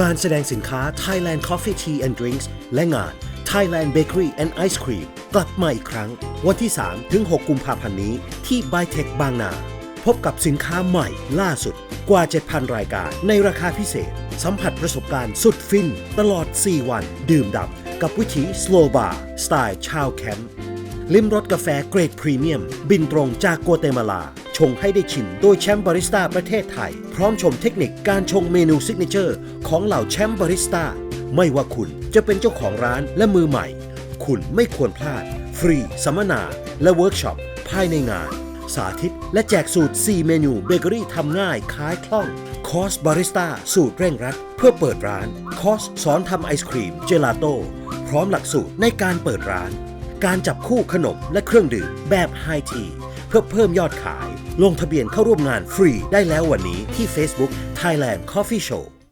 งานแสดงสินค้า Thailand Coffee Tea and Drinks และงาน Thailand Bakery and Ice Cream กลับมาอีกครั้ง วันที่ 3 ถึง 6 กุมภาพันธ์นี้ ที่ b y t e c h บางนา พบกับสินค้าใหม่ล่าสุดกว่า 7,000 รายการ ในราคาพิเศษ สัมผัสประสบการณ์สุดฟิน ตลอด 4 วัน ดื่มด่ำกับวิถี Slow Bar สไตล์ชาวแคมป์ลิมรสกาแฟเกรดพรีเมียม บินตรงจากกัวเตมาลา ชงให้ได้ชิมโดยแชมป์บาริสต้าประเทศไทย พร้อมชมเทคนิคการชงเมนูซิกเนเจอร์ของเหล่าแชมป์บาริสต้าไม่ว่าคุณจะเป็นเจ้าของร้านและมือใหม่ คุณไม่ควรพลาด ฟรีสัมมนา และเวิร์กช็อปภายในงาน สาธิตและแจกสูตร 4 เมนูเบเกอรี่ทำง่ายขายคล่อง คอร์สบาริสต้าสูตรเร่งรัด เพื่อเปิดร้าน คอร์สสอนทำไอศครีมเจลาโต้พร้อมหลักสูตรในการเปิดร้าน การจับคู่ขนมและเครื่องดื่มแบบไฮที พื่อเพิ่มยอดขาย ลงทะเบียนเข้าร่วมงานฟรีได้แล้ววันนี้ที่ Facebook Thailand Coffee Show